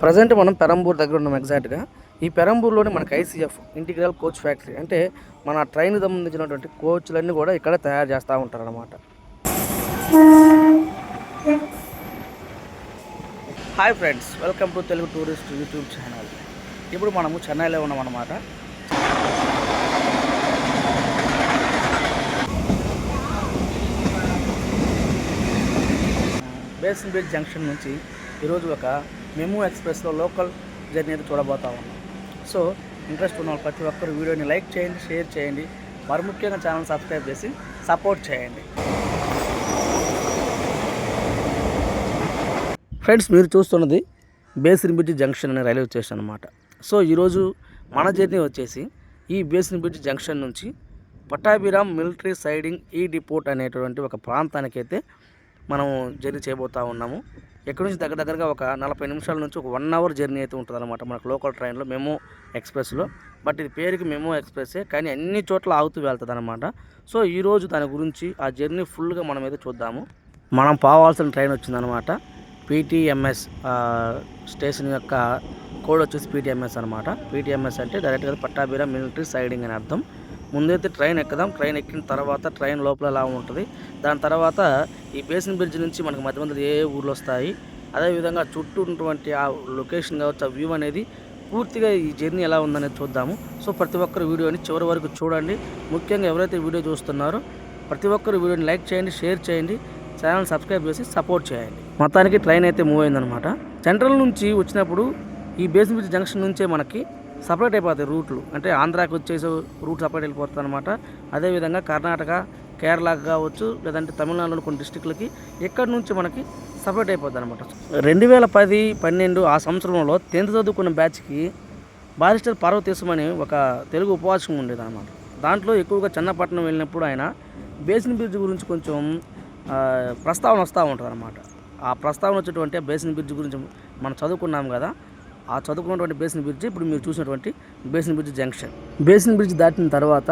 Present మనం పెరంబూర్ దగ్గర ఉన్నాం ఎగ్జాక్ట్గా ఈ పెరంబూర్లోనే మనకి ఐసీఎఫ్ ఇంటిగ్రల్ కోచ్ ఫ్యాక్టరీ అంటే మన ట్రైన్కి సంబంధించినటువంటి కోచ్లన్నీ కూడా ఇక్కడ తయారు చేస్తూ ఉంటారన్నమాట. Hi friends welcome to Telugu tourist YouTube channel ఇప్పుడు మనము చెన్నైలో ఉన్నాం అనమాట బేసిన్ బ్రిడ్జ్ జంక్షన్ నుంచి ఈరోజు ఒక మేము ఎక్స్ప్రెస్లో లోకల్ జర్నీ అయితే చూడబోతా ఉన్నాం. సో ఇంట్రెస్ట్ ఉన్న వాళ్ళు ప్రతి ఒక్కరు వీడియోని లైక్ చేయండి షేర్ చేయండి. మరి ముఖ్యంగా ఛానల్ సబ్స్క్రైబ్ చేసి సపోర్ట్ చేయండి. ఫ్రెండ్స్ మీరు చూస్తున్నది బేసిన్ బ్రిడ్జ్ జంక్షన్ అనే రైల్వే స్టేషన్ అనమాట సో ఈరోజు మన జర్నీ వచ్చేసి ఈ బేసిన్ బ్రిడ్జ్ జంక్షన్ నుంచి పట్టాభిరామ్ మిలిటరీ సైడింగ్ ఈ డిపోర్ట్ అనేటువంటి ఒక ప్రాంతానికైతే మనం జర్నీ చేయబోతూ ఉన్నాము. ఎక్కడి నుంచి దగ్గర దగ్గరగా ఒక నలభై నిమిషాల నుంచి ఒక వన్ అవర్ జర్నీ అయితే ఉంటుంది అనమాట మనకు లోకల్ ట్రైన్లో మెమో ఎక్స్ప్రెస్లో బట్ ఇది పేరుకి మెమో ఎక్స్ప్రెస్సే కానీ అన్ని చోట్ల ఆగుతూ వెళ్తుంది అనమాట సో ఈరోజు దాని గురించి ఆ జర్నీ ఫుల్గా మనం అయితే చూద్దాము. మనం పోవాల్సిన ట్రైన్ వచ్చిందనమాట పీటీఎంఎస్ స్టేషన్ యొక్క కోడ్ వచ్చేసి పీటీఎంఎస్ అనమాట పీటీఎంఎస్ అంటే డైరెక్ట్గా పట్టాభిరా మిలిటరీ సైడింగ్ అని అర్థం. ముందైతే ట్రైన్ ఎక్కుదాం. ట్రైన్ ఎక్కిన తర్వాత ట్రైన్ లోపల ఎలా ఉంటుంది? దాని తర్వాత ఈ బేసిన్ బ్రిడ్జ్ నుంచి మనకు మధ్య మధ్యలో ఏ ఊర్లు వస్తాయి అదేవిధంగా చుట్టూ ఉన్నటువంటి ఆ లొకేషన్ కావచ్చు ఆ వ్యూ అనేది పూర్తిగా ఈ జర్నీ ఎలా ఉందనేది చూద్దాము. సో ప్రతి ఒక్కరు వీడియోని చివరి వరకు చూడండి. ముఖ్యంగా ఎవరైతే వీడియో చూస్తున్నారో ప్రతి ఒక్కరు వీడియోని లైక్ చేయండి షేర్ చేయండి ఛానల్ సబ్స్క్రైబ్ చేసి సపోర్ట్ చేయండి. మొత్తానికి ట్రైన్ అయితే మూవ్ అయిందనమాట సెంట్రల్ నుంచి వచ్చినప్పుడు ఈ బేసిన్ బ్రిడ్జ్ జంక్షన్ నుంచే మనకి సపరేట్ అయిపోతాయి రూట్లు. అంటే ఆంధ్రాకి వచ్చేసి రూట్ సపరేట్ వెళ్ళిపోతుంది అనమాట అదేవిధంగా కర్ణాటక కేరళకు కావచ్చు లేదంటే తమిళనాడులో కొన్ని డిస్టిక్లకి ఎక్కడి నుంచి మనకి సపరేట్ అయిపోద్ది అనమాట రెండు వేల పది పన్నెండు ఆ సంవత్సరంలో టెన్త్ చదువుకున్న బ్యాచ్కి బారిస్టర్ పార్వతీశం అని ఒక తెలుగు ఉపవాసం ఉండేది అనమాట దాంట్లో ఎక్కువగా చెన్నపట్నం వెళ్ళినప్పుడు ఆయన బేసిన్ బ్రిడ్జ్ గురించి కొంచెం ప్రస్తావన వస్తూ ఉంటుంది అనమాట ఆ ప్రస్తావన వచ్చేటువంటి బేసిన్ బ్రిడ్జ్ గురించి మనం చదువుకున్నాం కదా ఆ చదువుకున్నటువంటి బేసిన్ బ్రిడ్జ్ ఇప్పుడు మీరు చూసినటువంటి basin bridge junction. Basin bridge దాటిన తర్వాత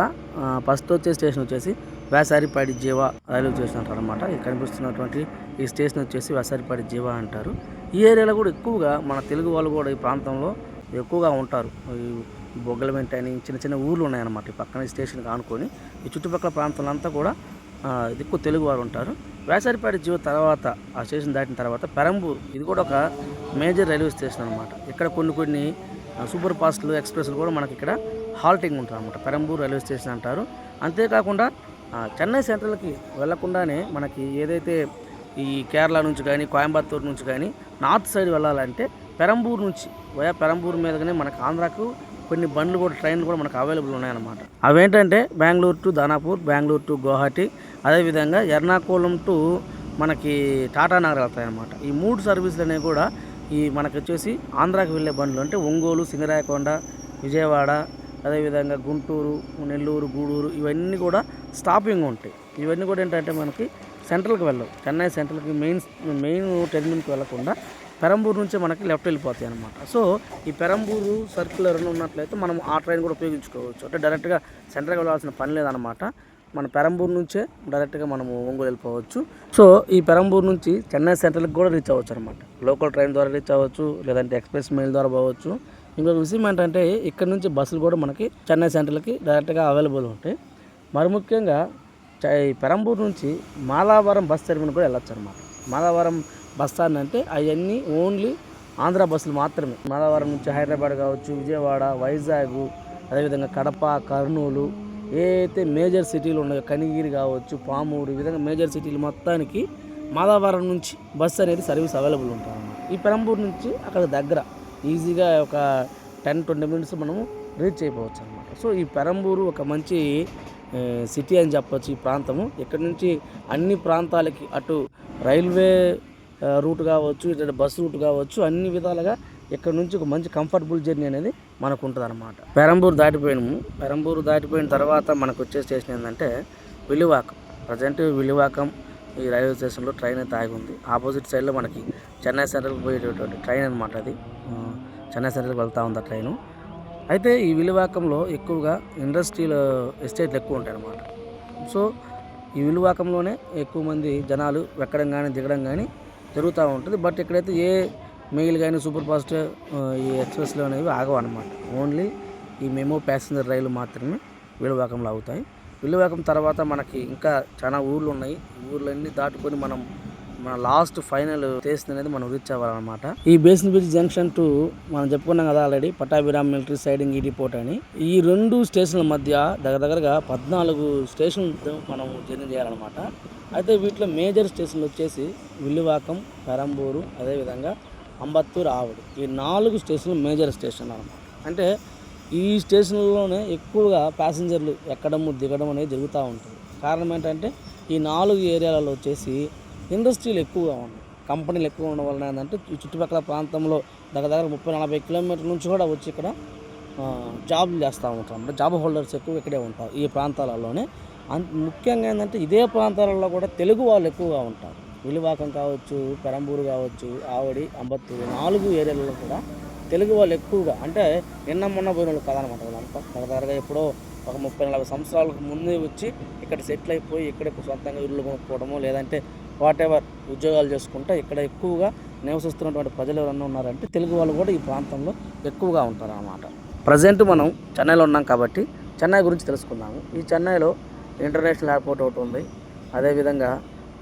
ఫస్ట్ వచ్చే స్టేషన్ వచ్చేసి వేసారిపాడి జీవా రైల్వే స్టేషన్ అంటారు అనమాట ఇక్కడ కనిపిస్తున్నటువంటి ఈ స్టేషన్ వచ్చేసి వేసారిపాడి జీవా అంటారు. ఈ ఏరియాలో కూడా ఎక్కువగా మన తెలుగు వాళ్ళు కూడా ఈ ప్రాంతంలో ఎక్కువగా ఉంటారు. ఈ బొగ్గలమెంట అని చిన్న చిన్న ఊర్లు ఉన్నాయన్నమాట ఈ పక్కన ఈ స్టేషన్కి ఆనుకొని. ఈ చుట్టుపక్కల ప్రాంతాలంతా కూడా ఎక్కువ తెలుగు వారు ఉంటారు. వేసారిపేట జీవ తర్వాత ఆ స్టేషన్ దాటిన తర్వాత పెరంబూర్. ఇది కూడా ఒక మేజర్ రైల్వే స్టేషన్ అనమాట ఇక్కడ కొన్ని కొన్ని సూపర్ ఫాస్ట్లు ఎక్స్ప్రెస్లు కూడా మనకి ఇక్కడ హాల్టింగ్ ఉంటుంది అనమాట పెరంబూర్ రైల్వే స్టేషన్ అంటారు. అంతేకాకుండా చెన్నై సెంట్రల్కి వెళ్ళకుండానే మనకి ఏదైతే ఈ కేరళ నుంచి కానీ కోయంబత్తూరు నుంచి కానీ నార్త్ సైడ్ వెళ్ళాలంటే పెరంబూర్ నుంచి వయా పెరంబూర్ మీదగానే మనకు ఆంధ్రాకు కొన్ని బండ్లు కూడా ట్రైన్లు కూడా మనకు అవైలబుల్ ఉన్నాయన్నమాట. అవేంటంటే బెంగళూరు టు దానాపూర్ బెంగళూరు టు గౌహాటీ అదేవిధంగా ఎర్నాకుళం టు మనకి టాటా నగర్ వెళ్తాయి ఈ మూడు సర్వీసులు అనేవి కూడా ఈ మనకు వచ్చేసి ఆంధ్రాకి వెళ్ళే బండ్లు అంటే ఒంగోలు సింగరాయకొండ విజయవాడ అదేవిధంగా గుంటూరు నెల్లూరు గూడూరు ఇవన్నీ కూడా స్టాపింగ్ ఉంటాయి. ఇవన్నీ కూడా ఏంటంటే మనకి సెంట్రల్కి వెళ్ళవు. చెన్నై సెంట్రల్కి మెయిన్ మెయిన్ టెర్మినల్కి వెళ్ళకుండా పెరంబూరు నుంచే మనకి లెఫ్ట్ వెళ్ళిపోతాయి అనమాట సో ఈ పెరంబూరు సర్కిల్ ఎవరైనా ఉన్నట్లయితే మనం ఆ ట్రైన్ కూడా ఉపయోగించుకోవచ్చు. అంటే డైరెక్ట్గా సెంట్రల్కి వెళ్ళాల్సిన పని లేదనమాట మన పెరంబూర్ నుంచే డైరెక్ట్గా మనము ఒంగోలు వెళ్ళిపోవచ్చు. సో ఈ పెరంబూర్ నుంచి చెన్నై సెంట్రల్కి కూడా రీచ్ అవ్వచ్చు అనమాట లోకల్ ట్రైన్ ద్వారా రీచ్ అవ్వచ్చు లేదంటే ఎక్స్ప్రెస్ మెయిల్ ద్వారా పోవచ్చు. ఇంకొక విషయం ఏంటంటే ఇక్కడ నుంచి బస్సులు కూడా మనకి చెన్నై సెంట్రల్కి డైరెక్ట్గా అవైలబుల్ ఉంటాయి. మరి ముఖ్యంగా పెరంబూర్ ఈ నుంచి మాలావరం బస్ టెర్మినల్ కూడా వెళ్ళొచ్చు అనమాట మాలావరం బస్ స్టాండ్ అంటే అవన్నీ ఓన్లీ ఆంధ్ర బస్సులు మాత్రమే. మాలావరం నుంచి హైదరాబాద్ కావచ్చు విజయవాడ వైజాగ్ అదేవిధంగా కడప కర్నూలు ఏ అయితే మేజర్ సిటీలు ఉన్నాయో కనిగిరి కావచ్చు పామూరు ఈ విధంగా మేజర్ సిటీలు మొత్తానికి మాదావరం నుంచి బస్సు అనేది సర్వీస్ అవైలబుల్ ఉంటుంది ఈ పెరంబూరు నుంచి అక్కడ దగ్గర ఈజీగా ఒక టెన్ ట్వంటీ మినిట్స్ మనము రీచ్ అయిపోవచ్చు అనమాట సో ఈ పెరంబూరు ఒక మంచి సిటీ అని చెప్పొచ్చు ఈ ప్రాంతము. ఇక్కడ నుంచి అన్ని ప్రాంతాలకి అటు రైల్వే రూట్ కావచ్చు ఇటు బస్ రూట్ కావచ్చు అన్ని విధాలుగా ఇక్కడ నుంచి ఒక మంచి కంఫర్టబుల్ జర్నీ అనేది మనకు ఉంటుంది అనమాట పెరంబూరు దాటిపోయినాము పెరంబూరు దాటిపోయిన తర్వాత మనకు వచ్చే స్టేషన్ ఏంటంటే విలువాకం. ప్రజెంట్ విలువాకం ఈ రైల్వే స్టేషన్లో ట్రైన్ అయితే ఆగి ఉంది ఆపోజిట్ సైడ్లో మనకి చెన్నై సెంట్రల్కి పోయేటటువంటి ట్రైన్ అనమాట అది. చెన్నై సెంట్రల్కి వెళ్తూ ఉంది ఆ ట్రైను అయితే ఈ విలువాకంలో ఎక్కువగా ఇండస్ట్రియల్ ఎస్టేట్లు ఎక్కువ ఉంటాయి అన్నమాట సో ఈ విలువాకంలోనే ఎక్కువ మంది జనాలు ఎక్కడం కానీ దిగడం కానీ జరుగుతూ ఉంటుంది. బట్ ఇక్కడైతే ఏ మెయిల్ కానీ సూపర్ ఫాస్ట్ ఈ ఎక్స్ప్రెస్లు అనేవి ఆగవు అనమాట ఓన్లీ ఈ మెమో ప్యాసింజర్ రైలు మాత్రమే విలువాకంలో అవుతాయి విలువాకం తర్వాత మనకి ఇంకా చాలా ఊర్లు ఉన్నాయి ఊర్లన్నీ దాటుకొని మనం మన లాస్ట్ ఫైనల్ స్టేషన్ అనేది మనం రీచ్ అవ్వాలన్నమాట. ఈ బేసిన్ బ్రిడ్జ్ జంక్షన్ టు మనం చెప్పుకున్నాం కదా ఆల్రెడీ పట్టాభిరామ్ మిలిటరీ సైడింగ్ ఈ డిపోర్ట్ అని. ఈ రెండు స్టేషన్ల మధ్య దగ్గర దగ్గరగా పద్నాలుగు స్టేషన్ మనం జర్నీ చేయాలన్నమాట. అయితే వీటిలో మేజర్ స్టేషన్లు వచ్చేసి విల్లువాకం పెరంబూరు అదేవిధంగా అంబత్తూరు ఆవుడు. ఈ నాలుగు స్టేషన్లు మేజర్ స్టేషన్లు అనమాట. అంటే ఈ స్టేషన్లోనే ఎక్కువగా ప్యాసింజర్లు ఎక్కడము దిగడం అనేది జరుగుతూ ఉంటుంది. కారణం ఏంటంటే ఈ నాలుగు ఏరియాలలో వచ్చేసి ఇండస్ట్రీలు ఎక్కువగా ఉన్నాయి. కంపెనీలు ఎక్కువ ఉండడం వలన ఏంటంటే ఈ చుట్టుపక్కల ప్రాంతంలో దగ్గర దగ్గర ముప్పై నలభై కిలోమీటర్ల నుంచి కూడా వచ్చి ఇక్కడ జాబ్లు చేస్తూ ఉంటారు అంటే జాబ్ హోల్డర్స్ ఎక్కువ ఇక్కడే ఉంటారు ఈ ప్రాంతాలలోనే. అన్ ముఖ్యంగా ఏంటంటే ఇదే ప్రాంతాలలో కూడా తెలుగు వాళ్ళు ఎక్కువగా ఉంటారు. విలువాకం కావచ్చు పెరంబూరు కావచ్చు ఆవడి అంబత్తూరు నాలుగు ఏరియాలలో కూడా తెలుగు వాళ్ళు ఎక్కువగా అంటే నిన్న మొన్న పోయిన వాళ్ళు కాదనమాట వాళ్ళంతా దగ్గరగా ఎప్పుడో ఒక ముప్పై నలభై సంవత్సరాలకు ముందే వచ్చి ఇక్కడ సెటిల్ అయిపోయి ఇక్కడ సొంతంగా ఇల్లు కొనుక్కోవడమో లేదంటే వాట్ ఎవర్ ఉద్యోగాలు చేసుకుంటే ఇక్కడ ఎక్కువగా నివసిస్తున్నటువంటి ప్రజలు ఎవరన్నా ఉన్నారంటే తెలుగు వాళ్ళు కూడా ఈ ప్రాంతంలో ఎక్కువగా ఉంటారు అన్నమాట ప్రజెంట్ మనం చెన్నైలో ఉన్నాం కాబట్టి చెన్నై గురించి తెలుసుకుందాము. ఈ చెన్నైలో ఇంటర్నేషనల్ ఎయిర్పోర్ట్ ఒకటి ఉంది. అదేవిధంగా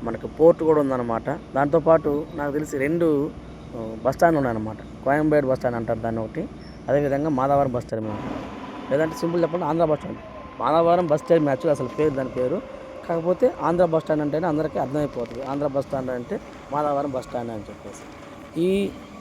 మనకు పోర్ట్ కూడా ఉందన్నమాట. దాంతోపాటు నాకు తెలిసి రెండు ఆ, బస్ స్టాండ్లు ఉన్నాయన్నమాట. కోయంబేడు బస్ స్టాండ్ అంటారు దాన్ని ఒకటి అదేవిధంగా మాధవరం బస్ స్టాండ్ అంటారు లేదంటే సింపుల్ చెప్పండి Andhra bus stand. Madhavaram bus stand match అసలు పేరు దాని పేరు. కాకపోతే ఆంధ్ర బస్ స్టాండ్ అంటేనే అందరికీ అర్థమైపోతుంది. ఆంధ్ర బస్ స్టాండ్ అంటే మాధవరం బస్ స్టాండ్ అని చెప్పేసి. ఈ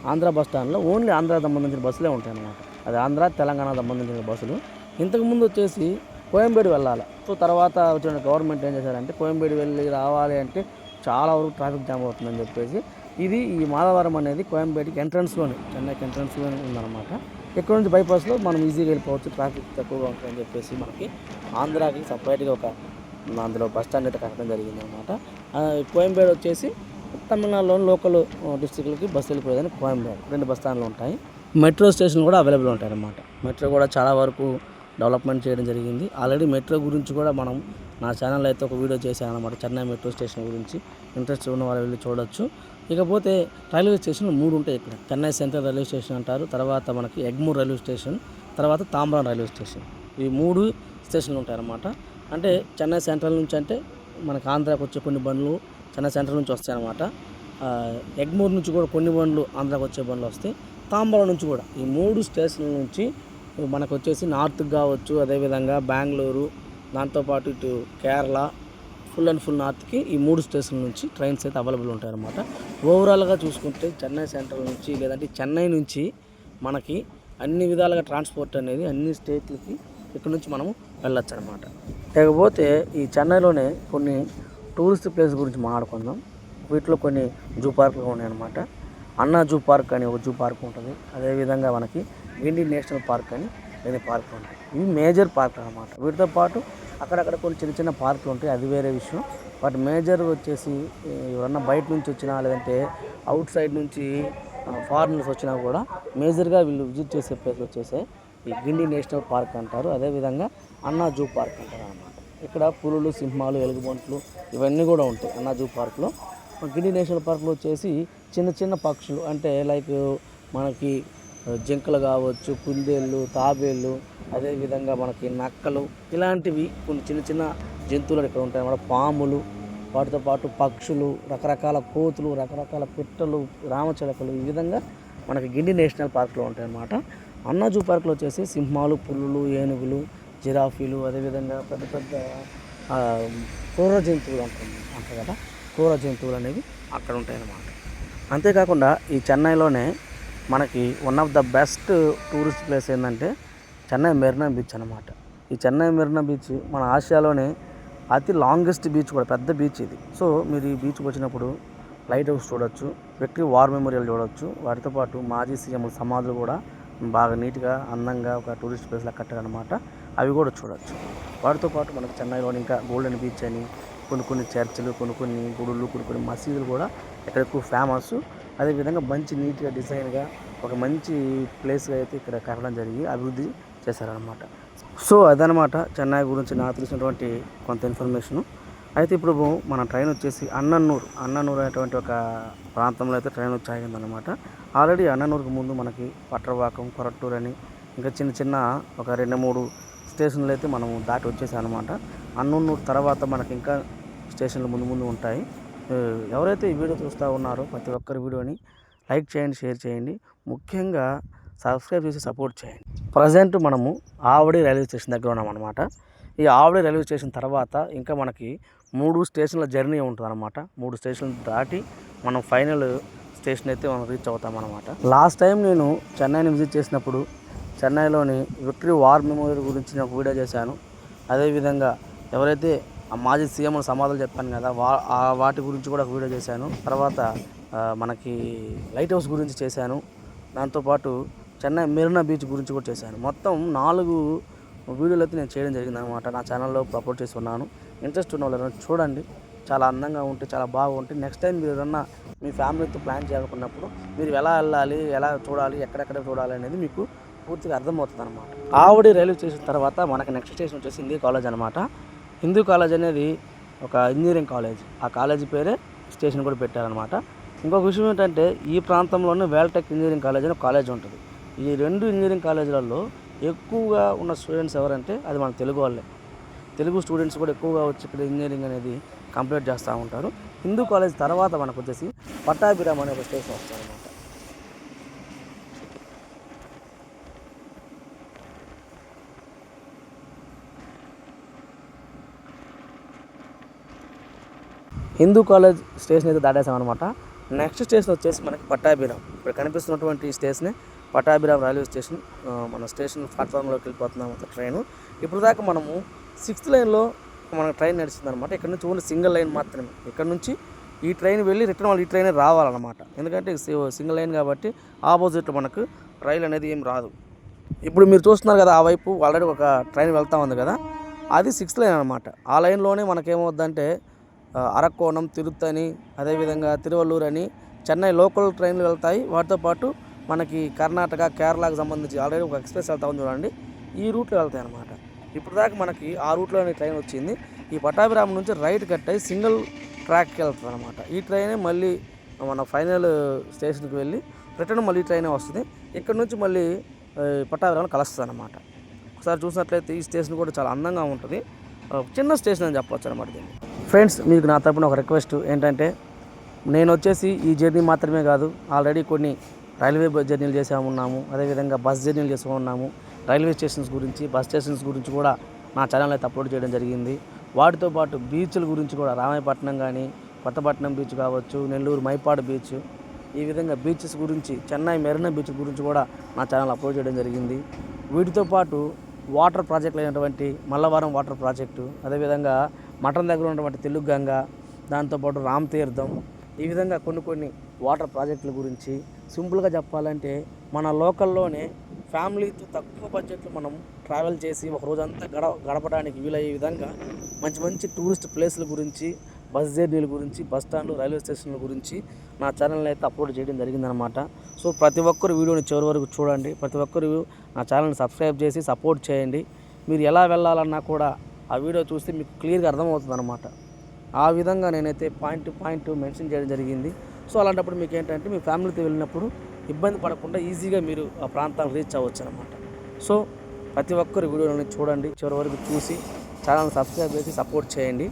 ఆంధ్ర బస్ స్టాండ్లో ఓన్లీ ఆంధ్ర సంబంధించిన బస్సులే ఉంటాయి అన్నమాట అది ఆంధ్ర తెలంగాణ సంబంధించిన బస్సులు. ఇంతకుముందు వచ్చేసి కోయంబేడు వెళ్ళాలి. సో తర్వాత వచ్చిన గవర్నమెంట్ ఏం చేశారంటే కోయంబేడు వెళ్ళి రావాలి అంటే చాలా వరకు ట్రాఫిక్ జామ్ అవుతుందని చెప్పేసి ఇది ఈ మాధవరం అనేది కోయంబేడుకి ఎంట్రన్స్లోనే చెన్నైకి ఎంట్రన్స్లోనే ఉందన్నమాట. ఇక్కడ నుంచి బైపాస్లో మనం ఈజీగా వెళ్ళిపోవచ్చు ట్రాఫిక్ తక్కువగా ఉంటుందని చెప్పేసి మనకి ఆంధ్రాకి సపరేట్గా ఒక అందులో బస్ స్టాండ్ అయితే కట్టడం జరిగింది అనమాట కోయంబేడు వచ్చేసి తమిళనాడులోని లోకల్ డిస్టిక్లకి బస్సు వెళ్ళిపోయేదని కోయంబేడు రెండు బస్ స్టాండ్లు ఉంటాయి. మెట్రో స్టేషన్ కూడా అవైలబుల్ ఉంటాయి అన్నమాట మెట్రో కూడా చాలా వరకు డెవలప్మెంట్ చేయడం జరిగింది. ఆల్రెడీ మెట్రో గురించి కూడా మనం నా ఛానల్లో అయితే ఒక వీడియో చేశాను అనమాట చెన్నై మెట్రో స్టేషన్ గురించి. ఇంట్రెస్ట్ ఉన్న వాళ్ళు వెళ్ళి చూడొచ్చు. ఇకపోతే రైల్వే స్టేషన్లు మూడు ఉంటాయి ఇక్కడ. చెన్నై సెంట్రల్ రైల్వే స్టేషన్ అంటారు తర్వాత మనకి ఎగ్మూర్ రైల్వే స్టేషన్ తర్వాత తాంబరం రైల్వే స్టేషన్. ఈ మూడు స్టేషన్లు ఉంటాయన్నమాట అంటే చెన్నై సెంట్రల్ నుంచి అంటే మనకి ఆంధ్రాకి వచ్చే కొన్ని బండ్లు చెన్నై సెంట్రల్ నుంచి వస్తాయన్నమాట ఎగ్మూర్ నుంచి కూడా కొన్ని బండ్లు ఆంధ్రాకి వచ్చే బండ్లు వస్తాయి. తాంబరం నుంచి కూడా ఈ మూడు స్టేషన్ల నుంచి మనకు వచ్చేసి నార్త్ కావచ్చు అదేవిధంగా బెంగళూరు దాంతోపాటు ఇటు కేరళ ఫుల్ అండ్ ఫుల్ నార్త్కి ఈ మూడు స్టేషన్ నుంచి ట్రైన్స్ అయితే అవైలబుల్ ఉంటాయి అన్నమాట ఓవరాల్గా చూసుకుంటే చెన్నై సెంట్రల్ నుంచి లేదంటే చెన్నై నుంచి మనకి అన్ని విధాలుగా ట్రాన్స్పోర్ట్ అనేది అన్ని స్టేట్లకి ఇక్కడ నుంచి మనము వెళ్ళొచ్చు అనమాట లేకపోతే ఈ చెన్నైలోనే కొన్ని టూరిస్ట్ ప్లేస్ గురించి మాట్లాడుకుందాం. వీటిలో కొన్ని జూ పార్కులు ఉన్నాయన్నమాట. అన్నా జూ పార్క్ అని ఒక జూ పార్క్ ఉంటుంది. అదేవిధంగా మనకి గిండి నేషనల్ పార్క్ అని కొన్ని పార్కులు ఉంటాయి. ఇవి మేజర్ పార్క్ అనమాట వీటితో పాటు అక్కడక్కడ కొన్ని చిన్న చిన్న పార్కులు ఉంటాయి. అది వేరే విషయం. బట్ మేజర్ వచ్చేసి ఎవరన్నా బయట నుంచి వచ్చినా లేదంటే అవుట్ సైడ్ నుంచి ఫారినర్స్ వచ్చినా కూడా మేజర్గా వీళ్ళు విజిట్ చేసే ప్లేస్ వచ్చేసి ఈ గిండి నేషనల్ పార్క్ అంటారు. అదేవిధంగా అన్నా జూ పార్క్ అంటారు అనమాట ఇక్కడ పులులు సింహాలు ఎలుగుబంట్లు ఇవన్నీ కూడా ఉంటాయి అన్నా జూ పార్క్లో. గిడి నేషనల్ పార్క్లో వచ్చేసి చిన్న చిన్న పక్షులు అంటే లైక్ మనకి జింకలు కావచ్చు కుందేళ్ళు తాబేళ్ళు అదేవిధంగా మనకి నక్కలు ఇలాంటివి కొన్ని చిన్న చిన్న జంతువులు ఇక్కడ ఉంటాయి అన్నమాట. పాములు వాటితో పాటు పక్షులు రకరకాల కోతులు రకరకాల పిట్టలు రామచిలకలు ఈ విధంగా మనకి గిండి నేషనల్ పార్క్లో ఉంటాయన్నమాట అన్నాజూ అన్నా జూ పార్క్లో వచ్చేసి సింహాలు పులులు ఏనుగులు జిరాఫీలు అదేవిధంగా పెద్ద పెద్ద క్రూర జంతువులు అంటుంది అంటారు కదా. క్రూర జంతువులు అనేవి అక్కడ ఉంటాయన్నమాట అంతేకాకుండా ఈ చెన్నైలోనే మనకి one of the best tourist place ఏంటంటే చెన్నై మెరీనా బీచ్ అనమాట ఈ చెన్నై మెరీనా బీచ్ మన ఆసియాలోనే అతి లాంగెస్ట్ బీచ్ కూడా పెద్ద బీచ్ ఇది. సో మీరు ఈ బీచ్కి వచ్చినప్పుడు లైట్ హౌస్ చూడొచ్చు విక్టరీ వార్ మెమోరియల్ చూడొచ్చు వాటితో పాటు మాజీ సీఎం సమాధులు కూడా బాగా నీట్గా అందంగా ఒక టూరిస్ట్ ప్లేస్లా కట్టారనమాట అవి కూడా చూడొచ్చు. వాటితో పాటు మనకు చెన్నైలోని ఇంకా గోల్డెన్ బీచ్ అని కొన్ని కొన్ని చర్చిలు కొన్ని కొన్ని గుడులు కొన్ని కొన్ని మసీదులు కూడా ఇక్కడ ఎక్కువ ఫేమస్ అదేవిధంగా మంచి నీట్గా డిజైన్గా ఒక మంచి ప్లేస్గా అయితే ఇక్కడ కట్టడం జరిగి అభివృద్ధి చేశారనమాట సో అదనమాట చెన్నై గురించి నాకు తెలిసినటువంటి కొంత ఇన్ఫర్మేషను. అయితే ఇప్పుడు మన ట్రైన్ వచ్చేసి అన్నన్నూరు అన్నన్నూరు అనేటువంటి ఒక ప్రాంతంలో అయితే ట్రైన్ వచ్చి ఆగిందనమాట ఆల్రెడీ అన్నన్నూరుకు ముందు మనకి పట్రవాకం కొరట్టూరు అని ఇంకా చిన్న చిన్న ఒక రెండు మూడు స్టేషన్లు అయితే మనం దాటి వచ్చేసాం అనమాట అన్నన్నూరు తర్వాత మనకి ఇంకా స్టేషన్లు ముందు ముందు ఉంటాయి. ఎవరైతే ఈ వీడియో చూస్తూ ఉన్నారో ప్రతి ఒక్కరి వీడియోని లైక్ చేయండి షేర్ చేయండి. ముఖ్యంగా సబ్స్క్రైబ్ చేసి సపోర్ట్ చేయండి. ప్రజెంట్ మనము ఆవడి రైల్వే స్టేషన్ దగ్గర ఉన్నాం అనమాట ఈ ఆవడి రైల్వే స్టేషన్ తర్వాత ఇంకా మనకి మూడు స్టేషన్ల జర్నీ ఉంటుంది అనమాట మూడు స్టేషన్లు దాటి మనం ఫైనల్ స్టేషన్ అయితే మనం రీచ్ అవుతామన్నమాట లాస్ట్ టైం నేను చెన్నైని విజిట్ చేసినప్పుడు చెన్నైలోని విక్టరీ వార్ మెమోరియల్ గురించి నేను ఒక వీడియో చేశాను. అదేవిధంగా ఎవరైతే మాజీ సీఎం సమాధానం చెప్పాను కదా వా వాటి గురించి కూడా ఒక వీడియో చేశాను. తర్వాత మనకి లైట్ హౌస్ గురించి చేశాను. దాంతోపాటు చెన్నై మెరీనా బీచ్ గురించి కూడా చేశాను. మొత్తం నాలుగు వీడియోలు అయితే నేను చేయడం జరిగింది అనమాట నా ఛానల్లో అప్లోడ్ చేసి ఉన్నాను ఇంట్రెస్ట్ ఉన్న వాళ్ళు చూడండి. చాలా అందంగా ఉంటే చాలా బాగుంటే నెక్స్ట్ టైం మీరు ఏదన్నా మీ ఫ్యామిలీతో ప్లాన్ చేయాలనుకున్నప్పుడు మీరు ఎలా వెళ్ళాలి ఎలా చూడాలి ఎక్కడెక్కడ చూడాలి అనేది మీకు పూర్తిగా అర్థమవుతుంది అనమాట ఆవిడి రైల్వే స్టేషన్ తర్వాత మనకి నెక్స్ట్ స్టేషన్ వచ్చేసి హిందీ కాలేజ్ అనమాట హిందూ కాలేజ్ అనేది ఒక ఇంజనీరింగ్ కాలేజ్. ఆ కాలేజీ పేరే స్టేషన్ కూడా పెట్టారనమాట ఇంకొక విషయం ఏంటంటే ఈ ప్రాంతంలోనే వేల్టెక్ ఇంజనీరింగ్ కాలేజ్ అని కాలేజ్ ఉంటుంది. ఈ రెండు ఇంజనీరింగ్ కాలేజీలలో ఎక్కువగా ఉన్న స్టూడెంట్స్ ఎవరంటే అది మన తెలుగు వాళ్ళే. తెలుగు స్టూడెంట్స్ కూడా ఎక్కువగా వచ్చి ఇక్కడ ఇంజనీరింగ్ అనేది కంప్లీట్ చేస్తూ ఉంటారు. హిందూ కాలేజ్ తర్వాత మనకు వచ్చేసి పట్టాభిరామ్ అనే ఒక స్టేషన్ వస్తుంది అనమాట హిందూ కాలేజ్ స్టేషన్ అయితే దాటేసామన్నమాట నెక్స్ట్ స్టేషన్ వచ్చేసి మనకి పట్టాభిరామ్. ఇక్కడ కనిపిస్తున్నటువంటి ఈ స్టేషనే పట్టాభిరామ్ రైల్వే స్టేషన్. మన స్టేషన్ ప్లాట్ఫామ్లోకి వెళ్ళిపోతున్నాం ట్రైన్. ఇప్పుడు దాకా మనము సిక్స్త్ లైన్లో మన ట్రైన్ నడిచిందనమాట ఇక్కడ నుంచి ఓన్లీ సింగిల్ లైన్ మాత్రమే. ఇక్కడ నుంచి ఈ ట్రైన్ వెళ్ళి రిటర్న్ వాళ్ళు ఈ ట్రైన్ రావాలన్నమాట. ఎందుకంటే సింగిల్ లైన్ కాబట్టి ఆపోజిట్ మనకు రైలు అనేది ఏం రాదు. ఇప్పుడు మీరు చూస్తున్నారు కదా ఆ వైపు ఆల్రెడీ ఒక ట్రైన్ వెళ్తా ఉంది కదా. అది సిక్స్త్ లైన్ అనమాట ఆ లైన్లోనే మనకేమవుద్దంటే అరక్కోణం తిరుత్తని అదేవిధంగా తిరువల్లూరు అని చెన్నై లోకల్ ట్రైన్లు వెళ్తాయి. వాటితో పాటు మనకి కర్ణాటక కేరళకు సంబంధించి ఆల్రెడీ ఒక ఎక్స్ప్రెస్ వెళ్తా ఉంది చూడండి. ఈ రూట్లో వెళ్తాయి అనమాట ఇప్పుడు దాకా మనకి ఆ రూట్లోనే ట్రైన్ వచ్చింది. ఈ పట్టాభిరామం నుంచి రైట్ కట్ అయి సింగిల్ ట్రాక్కి వెళ్తుంది అనమాట ఈ ట్రైనే మళ్ళీ మన ఫైనల్ స్టేషన్కి వెళ్ళి రిటర్న్ మళ్ళీ ట్రైనే వస్తుంది. ఇక్కడ నుంచి మళ్ళీ పట్టాభిరామం కలుస్తుంది అనమాట ఒకసారి చూసినట్లయితే ఈ స్టేషన్ కూడా చాలా అందంగా ఉంటుంది. చిన్న స్టేషన్ అని చెప్పవచ్చు అనమాట దీన్ని. ఫ్రెండ్స్ మీకు నా తరపున ఒక రిక్వెస్ట్ ఏంటంటే నేను వచ్చేసి ఈ జర్నీ మాత్రమే కాదు ఆల్రెడీ కొన్ని రైల్వే జర్నీలు చేసే ఉన్నాము అదేవిధంగా బస్ జర్నీలు చేసే ఉన్నాము రైల్వే స్టేషన్స్ గురించి బస్ స్టేషన్స్ గురించి కూడా నా ఛానల్ అయితే అప్లోడ్ చేయడం జరిగింది. వాటితో పాటు బీచ్ల గురించి కూడా రామాయపట్నం కానీ కొత్తపట్నం బీచ్ కావచ్చు నెల్లూరు మైపాడు బీచ్ ఈ విధంగా బీచెస్ గురించి చెన్నై మెరీనా బీచ్ గురించి కూడా నా ఛానల్ అప్లోడ్ చేయడం జరిగింది. వీటితో పాటు వాటర్ ప్రాజెక్టులు అయినటువంటి మల్లవరం వాటర్ ప్రాజెక్టు అదేవిధంగా మఠం దగ్గర ఉన్నటువంటి తెలుగు గంగ దాంతోపాటు రామ్ తీర్థం ఈ విధంగా కొన్ని కొన్ని వాటర్ ప్రాజెక్టుల గురించి సింపుల్గా చెప్పాలంటే మన లోకల్లోనే ఫ్యామిలీతో తక్కువ బడ్జెట్లో మనం ట్రావెల్ చేసి ఒక రోజంతా గడ గడపడానికి వీలయ్యే విధంగా మంచి మంచి టూరిస్ట్ ప్లేస్ల గురించి బస్ జర్నీల గురించి బస్ స్టాండ్లు రైల్వే స్టేషన్ల గురించి నా ఛానల్ అయితే అప్లోడ్ చేయడం జరిగిందనమాట. సో ప్రతి ఒక్కరు వీడియోని చివరి వరకు చూడండి. ప్రతి ఒక్కరు నా ఛానల్ని సబ్స్క్రైబ్ చేసి సపోర్ట్ చేయండి. మీరు ఎలా వెళ్ళాలన్నా కూడా ఆ వీడియో చూస్తే మీకు క్లియర్గా అర్థమవుతుంది అనమాట ఆ విధంగా నేనైతే పాయింట్ టు పాయింట్ మెన్షన్ చేయడం జరిగింది. సో అలాంటప్పుడు మీకు ఏంటంటే మీ ఫ్యామిలీతో వెళ్ళినప్పుడు ఇబ్బంది పడకుండా ఈజీగా మీరు ఆ ప్రాంతాన్ని రీచ్ అవ్వచ్చు అనమాట సో ప్రతి ఒక్కరు వీడియోని చూడండి. చివరి వరకు చూసి ఛానల్ సబ్స్క్రైబ్ చేసి సపోర్ట్ చేయండి.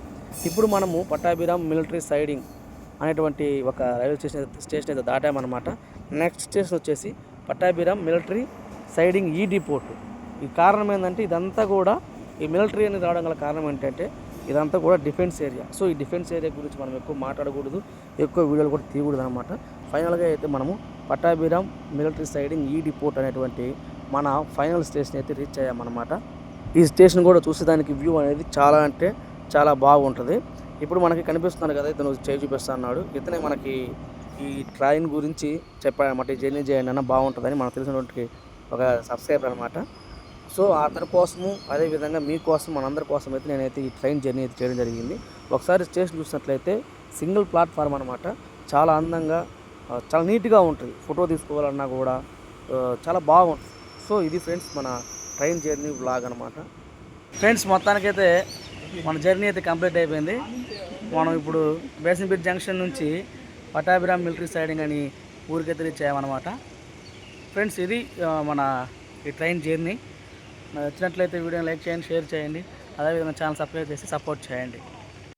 ఇప్పుడు మనము పట్టాభిరామ్ మిలిటరీ సైడింగ్ అనేటువంటి ఒక రైల్వే స్టేషన్ స్టేషన్ అయితే దాటామన్నమాట. నెక్స్ట్ స్టేషన్ వచ్చేసి పట్టాభిరామ్ మిలిటరీ సైడింగ్ ఈ డిపోర్ట్ ఈ కారణం ఏంటంటే ఇదంతా కూడా ఈ మిలిటరీ అనేది రావడం గల కారణం ఏంటంటే ఇదంతా కూడా డిఫెన్స్ ఏరియా. సో ఈ డిఫెన్స్ ఏరియా గురించి మనం ఎక్కువ మాట్లాడకూడదు. ఎక్కువ వీడియోలు కూడా తీయకూడదు అనమాట ఫైనల్గా అయితే మనము పట్టాభిరామ్ మిలిటరీ సైడింగ్ ఈ డిపోర్ట్ అనేటువంటి మన ఫైనల్ స్టేషన్ అయితే రీచ్ అయ్యామన్నమాట. ఈ స్టేషన్ కూడా చూసేదానికి వ్యూ అనేది చాలా అంటే చాలా బాగుంటుంది. ఇప్పుడు మనకి కనిపిస్తున్నాడు కదా ఇతను చేయి చూపిస్తా అన్నాడు. ఇతనే మనకి ఈ ట్రైన్ గురించి చెప్పాడనమాట ఈ జర్నీ చేయండి అన్న బాగుంటుందని మనకు తెలిసినటువంటి ఒక సబ్స్క్రైబర్ అనమాట సో అతని కోసము అదేవిధంగా మీకోసం మనందరి కోసం అయితే నేనైతే ఈ ట్రైన్ జర్నీ అయితే చేయడం జరిగింది. ఒకసారి స్టేషన్ చూసినట్లయితే సింగిల్ ప్లాట్ఫామ్ అనమాట చాలా అందంగా చాలా నీట్గా ఉంటుంది. ఫోటో తీసుకోవాలన్నా కూడా చాలా బాగుంటుంది. సో ఇది ఫ్రెండ్స్ మన ట్రైన్ జర్నీ బ్లాగ్ అనమాట ఫ్రెండ్స్ మొత్తానికైతే మన జర్నీ అయితే కంప్లీట్ అయిపోయింది. మనం ఇప్పుడు బేసన్పేట్ జంక్షన్ నుంచి పటాభిరామ్ మిలిటరీ సైడింగ్ అని ఊరికైతే రీచ్ అయ్యామన్నమాట. ఫ్రెండ్స్ ఇది మన ఈ ట్రైన్ జర్నీ. నచ్చినట్లయితే వీడియోని లైక్ చేయండి షేర్ చేయండి. అదేవిధంగా ఛానల్ సబ్స్క్రైబ్ చేసి సపోర్ట్ చేయండి.